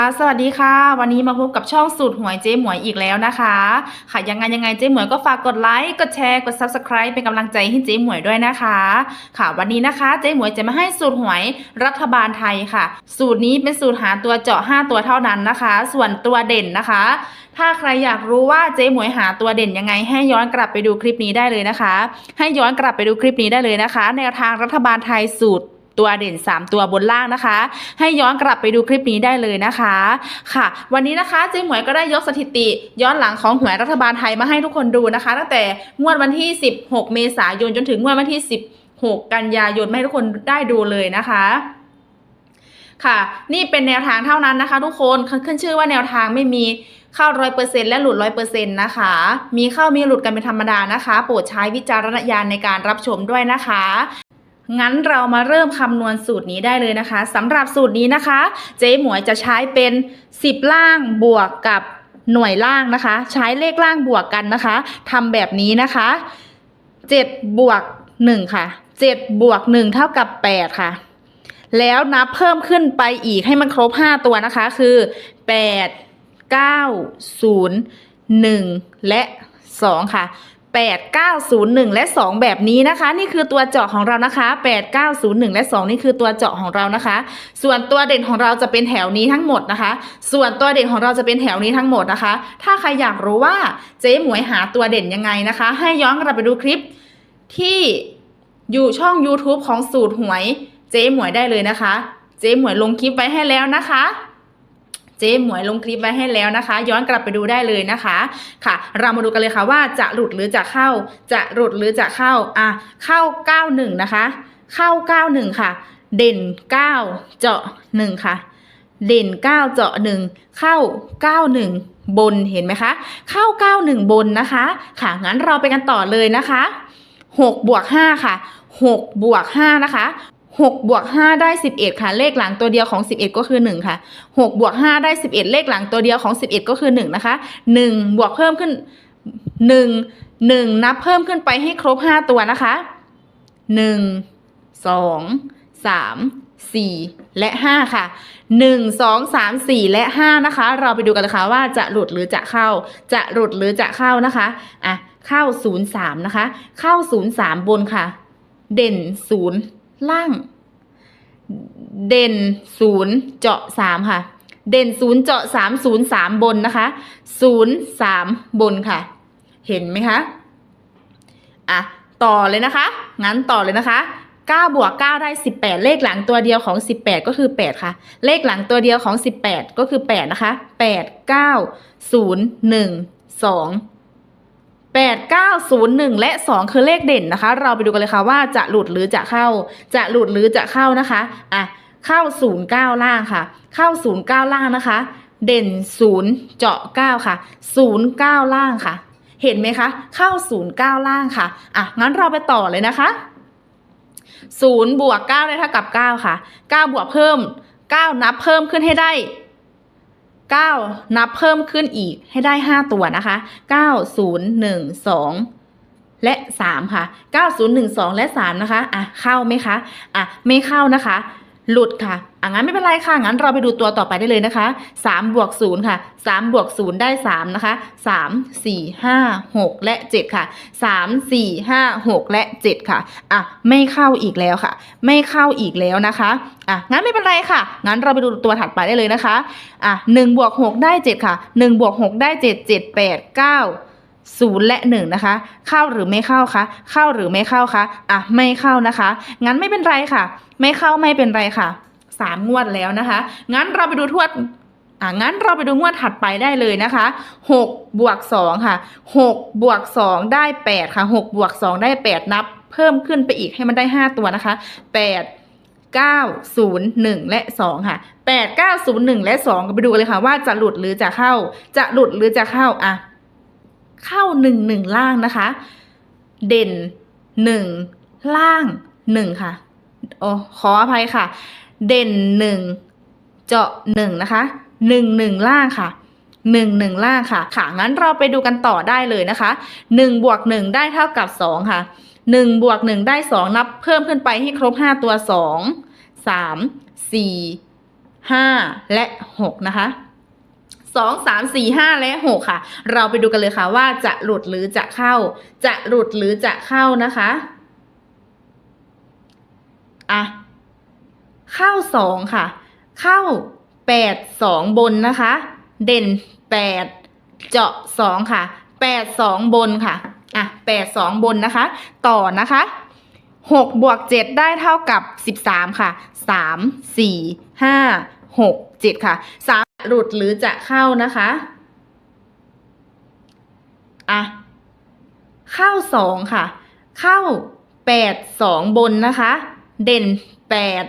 ค่ะ สวัสดีค่ะ วันนี้มาพบกับช่องสูตรหวยเจ๊หมวยอีกแล้วนะคะ ค่ะยังไงยังไงเจ๊หมวยก็ฝากกดไลค์กดแชร์กด subscribe เป็นกำลังใจให้เจ๊หมวยด้วยนะคะ ค่ะ วันนี้นะคะเจ๊หมวยจะมาให้สูตรหวยรัฐบาลไทยค่ะ สูตรนี้เป็นสูตรหาตัวเจาะ 5 ตัวเท่านั้นนะคะ ส่วนตัวเด่นนะคะ ถ้าใครอยากรู้ว่าเจ๊หมวยหาตัวเด่นยังไง ให้ย้อนกลับไปดูคลิปนี้ได้เลยนะคะ ให้ย้อนกลับไปดูคลิปนี้ได้เลยนะคะ แนวทางรัฐบาลไทยสูตร ตัวเด่น 3 ตัวบนล่างนะคะ ให้ย้อนกลับไปดูคลิปนี้ได้เลยนะคะ ค่ะ วันนี้นะคะเจ๊หมวยก็ได้ยกสถิติ ย้อนหลังของหวยรัฐบาลไทยมาให้ทุกคนดูนะคะ ตั้งแต่งวดวันที่ 16 เมษายนจนถึงงวดวันที่ 16 กันยายนมาให้ทุกคนได้ดูเลยนะคะค่ะ นี่เป็นแนวทางเท่านั้นนะคะ ทุกคนขึ้นชื่อว่าแนวทางไม่มีเข้าร้อยเปอร์เซ็นและหลุดร้อยเปอร์เซ็นต์นะคะ มีเข้ามีหลุดกันเป็นธรรมดานะคะ โปรดใช้วิจารณญาณในการรับชมด้วยนะคะ งั้นเรามาเริ่มคำนวณสูตรนี้ได้เลยนะคะสำหรับสูตรนี้นะคะ เจ๊หมวยจะใช้เป็น 10 ล่างบวกกับหน่วยล่างนะคะ ใช้เลขล่างบวกกันนะคะทำแบบนี้นะคะ 7 บวก 1 ค่ะ 7 บวก 1 เท่ากับ 8 ค่ะ แล้วนับเพิ่มขึ้นไปอีกให้มันครบ 5 ตัวนะคะ คือ 8 9 0 1 และ 2 ค่ะ 8 9 0 1 และ 2 แบบนี้นะคะ นี่คือตัวเจาะของเรานะคะ 8 9 0 1 และ 2 นี่คือตัวเจาะของเรานะคะ ส่วนตัวเด่นของเราจะเป็นแถวนี้ทั้งหมดนะคะ ส่วนตัวเด่นของเราจะเป็นแถวนี้ทั้งหมดนะคะ ถ้าใครอยากรู้ว่าเจ๊หมวยหาตัวเด่นยังไงนะคะ ให้ย้อนกลับไปดูคลิปที่อยู่ช่อง YouTube ของสูตรหวยเจ๊หมวยได้เลยนะคะ เจ๊หมวยลงคลิปไว้ให้แล้วนะคะ เจ๊หมวยลงคลิปไว้ให้แล้วนะคะ ย้อนกลับไปดูได้เลยนะคะค่ะ เรามาดูกันเลยค่ะว่าจะหลุดหรือจะเข้า จะหลุดหรือจะเข้าอะเข้า 91 นะคะ เข้า 91 ค่ะ เด่น 9 เจาะ 1 ค่ะ เด่น 9 เจาะ 1 เข้า 91 บนเห็นไหมคะ เข้า 91 บนนะคะ ค่ะงั้นเราไปกันต่อเลยนะคะ 6 บวก 5 ค่ะ 6 บวก 5 นะคะ 6บวก5ได้ 11 ค่ะ เลขหลังตัวเดียวของ 11 ก็คือ 1 ค่ะ6บวก5ได้ 11 เลขหลังตัวเดียวของ 11 ก็คือ 1 นะคะ 1 บวกเพิ่มขึ้น 1 1 นับเพิ่มขึ้นไปให้ครบ 5 ตัวนะคะ 1 2 3 4 และ 5 ค่ะ 1 2 3 4 และ 5 นะคะ เราไปดูกันเลยค่ะว่าจะหลุดหรือจะเข้า จะหลุดหรือจะเข้านะคะ อะ เข้า 0 3 นะคะ เข้า 0 3 บนค่ะ เด่น 0 ล่าง เด่น0เจาะ3ค่ะ เด่น0เจาะ3 0 3บนนะคะ0 3บนค่ะ เห็นไหมคะอะต่อเลยนะคะ งั้นต่อเลยนะคะ9บวก9ได้ 18 เลขหลังตัวเดียวของ 18 ก็คือ 8 ค่ะ เลขหลังตัวเดียวของ 18 ก็คือ 8 นะคะ 8 9 0 1 2 8 9 0 1 และ 2 คือเลขเด่นนะคะ เราไปดูกันเลยค่ะว่าจะหลุดหรือจะเข้า จะหลุดหรือจะเข้านะคะอะเข้า 0 9 ล่างค่ะ เข้า 0 9 ล่างนะคะ เด่น 0 เจาะ 9 ค่ะ 0 9 ล่างค่ะ เห็นไหมคะ เข้า 0 9 ล่างค่ะอะงั้นเราไปต่อเลยนะคะ0บวก9ได้เท่ากับ 9 ค่ะ 9 บวกเพิ่ม 9 นับเพิ่มขึ้นให้ได้ 9 นับเพิ่มขึ้นอีกให้ได้ 5 ตัวนะคะ 9 0 1 2 และ 3 ค่ะ 9 0 1 2 และ 3 นะคะ อะ เข้าไหมคะ อะ ไม่เข้านะคะ หลุดค่ะอะงั้นไม่เป็นไรค่ะ งั้นเราไปดูตัวต่อไปได้เลยนะคะ3บวก0ค่ะ3บวก0ได้3นะคะ3 4 5 6 และ 7 ค่ะ 3 4 5 6 และ 7 ค่ะอะไม่เข้าอีกแล้วค่ะ ไม่เข้าอีกแล้วนะคะอะงั้นไม่เป็นไรค่ะ งั้นเราไปดูตัวถัดไปได้เลยนะคะอะ1บวก6ได้ 7 ค่ะ1บวก6ได้ 7 7 8 9 0 และ 1 นะคะ เข้าหรือไม่เข้าคะ เข้าหรือไม่เข้าคะ อะ ไม่เข้านะคะ งั้นไม่เป็นไรค่ะ ไม่เข้าไม่เป็นไรค่ะสามงวดแล้วนะคะ งั้นเราไปดูทวดอะงั้นเราไปดูงวดถัดไปได้เลยนะคะ6บวก2ค่ะ6บวก2ได้ 8 ค่ะ6บวก2ได้ 8 นับ เพิ่มขึ้นไปอีกให้มันได้ 5 ตัวนะคะ 8 9 0 1 และ 2 ค่ะ 8 9 0 1 และ 2 ก็ไปดูกันเลยค่ะว่าจะหลุดหรือจะเข้า จะหลุดหรือจะเข้าอะ เข้า 1 1 ล่างนะคะ เด่น 1 ล่าง 1 ค่ะ โอ้ขออภัยค่ะ เด่นหนึ่งเจาะหนึ่งนะคะหนึ่งหนึ่งล่างค่ะหนึ่งหนึ่งล่างค่ะ ค่ะ งั้นเราไปดูกันต่อได้เลยนะคะหนึ่งบวกหนึ่งได้เท่ากับสองค่ะหนึ่งบวกหนึ่งได้สองนับเพิ่มขึ้นไปให้ครบห้าตัวสองสาม สี่ ห้า และหกนะคะ สองสามสี่ห้าและหกค่ะ เราไปดูกันเลยค่ะว่าจะหลุดหรือจะเข้า จะหลุดหรือจะเข้านะคะ อะ เข้าสองค่ะ เข้าแปดสองบนนะคะ เด่นแปดเจาะสองค่ะแปดสองบนค่ะ อะแปดสองบนนะคะ ต่อนะคะหกบวกเจ็ดได้เท่ากับสิบสามค่ะสามสี่ หกเจ็ดค่ะสามหลุดหรือจะเข้านะคะอะเข้าสองค่ะ เข้าแปดสองบนนะคะ เด่นแปด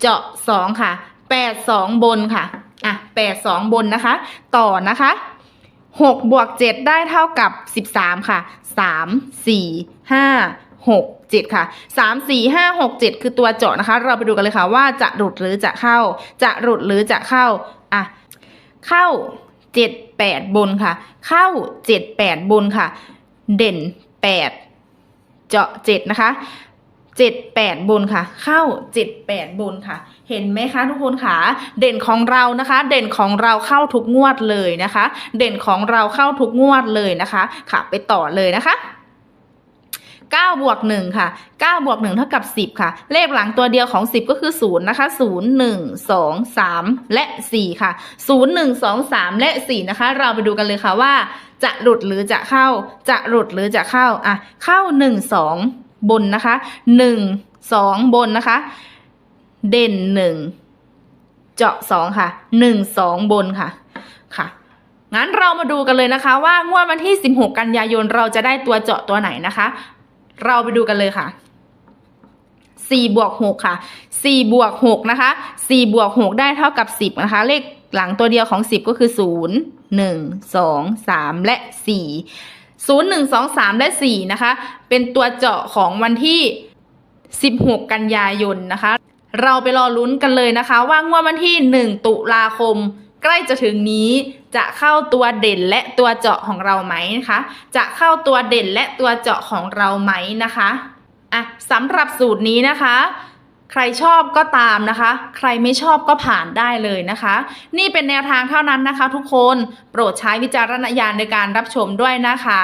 เจาะสองค่ะแปดสองบนค่ะอะแปดสองบนนะคะ ต่อนะคะหกบวกเจ็ดได้เท่ากับสิบสามค่ะสามสี่ห้า หกเจ็ดค่ะสามสี่ห้าหกเจ็ดคือตัวเจาะนะคะ เราไปดูกันเลยค่ะว่าจะหลุดหรือจะเข้า จะหลุดหรือจะเข้า อะ เข้าเจ็ดแปดบนค่ะ เข้าเจ็ดแปดบนค่ะ เด่นแปดเจาะเจ็ดนะคะเจ็ดแปดบนค่ะ เข้าเจ็ดแปดบนค่ะ เห็นไหมคะทุกคนค่ะ เด่นของเรานะคะ เด่นของเราเข้าทุกงวดเลยนะคะ เด่นของเราเข้าทุกงวดเลยนะคะ ค่ะ ไปต่อเลยนะคะ 9บวก1ค่ะ9บวก1เท่ากับ 10 ค่ะ เลขหลังตัวเดียวของ 10 ก็คือ 0 นะคะ 0 1 2 3 และ 4 ค่ะ 0 1 2 3 และ 4 นะคะ เราไปดูกันเลยค่ะว่า จะหลุดหรือจะเข้า จะหลุดหรือจะเข้า อะ เข้า 1 2 บนนะคะ 1 2 บนนะคะ เด่น 1 เจาะ 2 ค่ะ 1 2 บนค่ะ ค่ะงั้นเรามาดูกันเลยนะคะว่างวดวันที่ 16 กันยายนเราจะได้ตัวเจาะตัวไหนนะคะ เราไปดูกันเลยค่ะสี่บวกหกค่ะสี่บวกหกนะคะสี่บวกหกได้เท่ากับสิบนะคะ เลขหลังตัวเดียวของสิบก็คือศูนย์หนึ่งสองสามและสี่ศูนย์หนึ่งสองสามและสี่นะคะ เป็นตัวเจาะของวันที่สิบหกกันยายนนะคะ เราไปรอลุ้นกันเลยนะคะ ว่างวดวันที่หนึ่งตุลาคม ใกล้จะถึงนี้จะเข้าตัวเด่นและตัวเจาะของเราไหมนะคะ จะเข้าตัวเด่นและตัวเจาะของเราไหมนะคะอะสำหรับสูตรนี้นะคะ ใครชอบก็ตามนะคะ ใครไม่ชอบก็ผ่านได้เลยนะคะ นี่เป็นแนวทางเท่านั้นนะคะ ทุกคนโปรดใช้วิจารณญาณในการรับชมด้วยนะคะ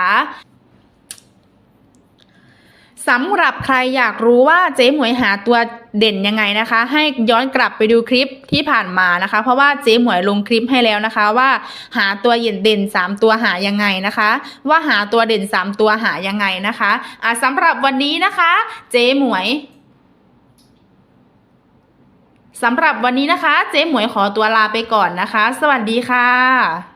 สำหรับใครอยากรู้ว่าเจ๊หมวยหาตัวเด่นยังไงนะคะ ให้ย้อนกลับไปดูคลิปที่ผ่านมานะคะ เพราะว่าเจ๊หมวยลงคลิปให้แล้วนะคะว่าหาตัวเด่นเด่นสามตัวหายังไงนะคะ ว่าหาตัวเด่นสามตัวหายังไงนะคะอะสำหรับวันนี้นะคะ เจ๊หมวยสำหรับวันนี้นะคะ เจ๊หมวยขอตัวลาไปก่อนนะคะ สวัสดีค่ะ